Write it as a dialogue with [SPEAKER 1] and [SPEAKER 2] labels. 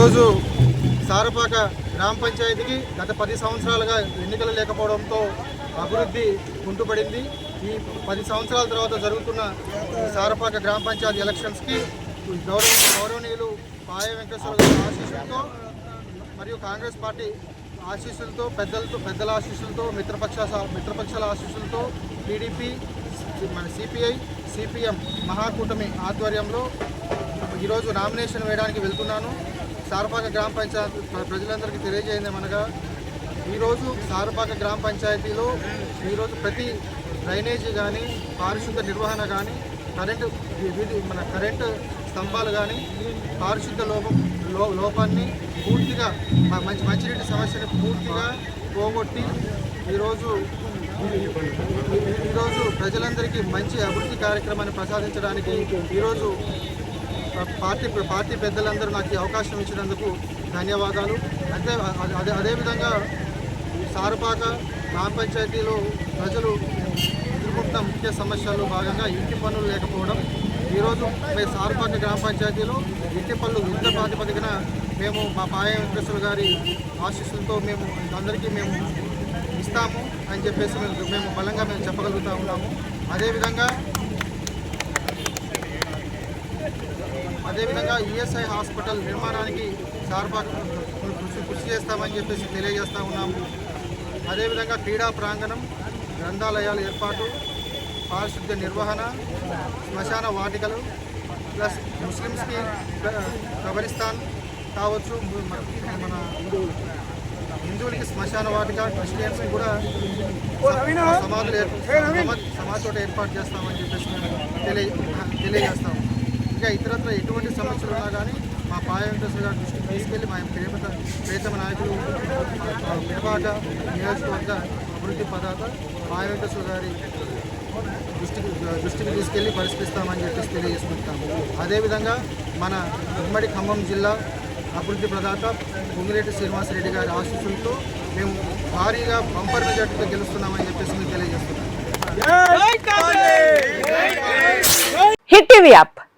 [SPEAKER 1] రోజు సారపాక గ్రామ పంచాయతీకి గత పది సంవత్సరాలుగా ఎన్నికలు లేకపోవడంతో అభివృద్ధి కుంటుపడింది. ఈ పది సంవత్సరాల తర్వాత జరుగుతున్న సారపాక గ్రామ పంచాయతీ ఎలక్షన్స్కి గౌరవ గౌరవనీయులు పాయ వెంకటేశ్వర గారి ఆశీస్సులతో మరియు కాంగ్రెస్ పార్టీ ఆశీస్సులతో పెద్దలతో పెద్దల ఆశీస్సులతో మిత్రపక్ష మిత్రపక్షాల ఆశీస్సులతో టీడీపీ మన సిపిఐ సిపిఎం మహాకూటమి ఆధ్వర్యంలో ఈరోజు నామినేషన్ వేయడానికి వెళ్తున్నాను. సారపాక గ్రామ పంచాయతీ ప్రజలందరికీ తెలియజేయమనగా ఈరోజు సారపాక గ్రామ పంచాయతీలో ఈరోజు ప్రతి డ్రైనేజీ కానీ పారిశుద్ధ నిర్వహణ కానీ కరెంటు మన కరెంటు స్తంభాలు కానీ పారిశుద్ధ లోపం లో లోపాన్ని పూర్తిగా మంచి మంచినీటి సమస్యని పూర్తిగా పోగొట్టి ఈరోజు ఈరోజు ప్రజలందరికీ మంచి అభివృద్ధి కార్యక్రమాన్ని ప్రసాదించడానికి ఈరోజు పార్టీ పార్టీ పెద్దలందరూ నాకు ఈ అవకాశం ఇచ్చినందుకు ధన్యవాదాలు. అంటే అదే అదేవిధంగా సారుపాక గ్రామ పంచాయతీలో ప్రజలు ఎదుర్కొంటున్న ముఖ్య సమస్యల్లో భాగంగా ఇంటి పనులు లేకపోవడం. ఈరోజు మేము సారుపాక గ్రామ పంచాయతీలో ఇంటి పనులు యుద్ధ ప్రాతిపదికన మేము మా పాయ వెంకటేశ్వర గారి ఆశీస్సులతో మేము అందరికీ మేము ఇస్తాము అని చెప్పేసి మేము మేము బలంగా మేము చెప్పగలుగుతా ఉన్నాము. అదేవిధంగా అదేవిధంగా ఈఎస్ఐ హాస్పిటల్ నిర్మాణానికి సార్పాక కృషి కృషి చేస్తామని చెప్పేసి తెలియజేస్తా ఉన్నాము. అదేవిధంగా క్రీడా ప్రాంగణం గ్రంథాలయాల ఏర్పాటు పారిశుద్ధ్య నిర్వహణ శ్మశాన వాటికలు ప్లస్ ముస్లిమ్స్కి కబరిస్తాన్ కావచ్చు. మన హిందువులకి శ్మశాన వాటిక క్రిస్టియన్స్కి కూడా సమాధులు ఏర్పాటు సమాధి ఏర్పాటు చేస్తామని చెప్పేసి మేము తెలియ తెలియజేస్తాము. ఇంకా ఇతరత్ర ఎటువంటి సమస్యలు ఉన్నా కానీ మా పాయ వెంకటేశ్వర గారి దృష్టికి తీసుకెళ్ళి మా ప్రేమత ప్రేతమ నాయకులు విడబాట నియోజకవర్గ అభివృద్ధి పదార్థ పాయ వెంకటేశ్వర గారి దృష్టికి దృష్టికి తీసుకెళ్ళి పరిష్కరిస్తామని చెప్పేసి తెలియజేసుకుంటాము అదేవిధంగా మన ఉమ్మడి ఖమ్మం జిల్లా అభివృద్ధి ప్రదాత పొంగిరెడ్డి శ్రీనివాసరెడ్డి గారి ఆశీస్సులతో మేము భారీగా బంపర్ మెజార్టీతో గెలుస్తున్నామని చెప్పేసి మేము తెలియజేస్తున్నాం.
[SPEAKER 2] Hit TV app.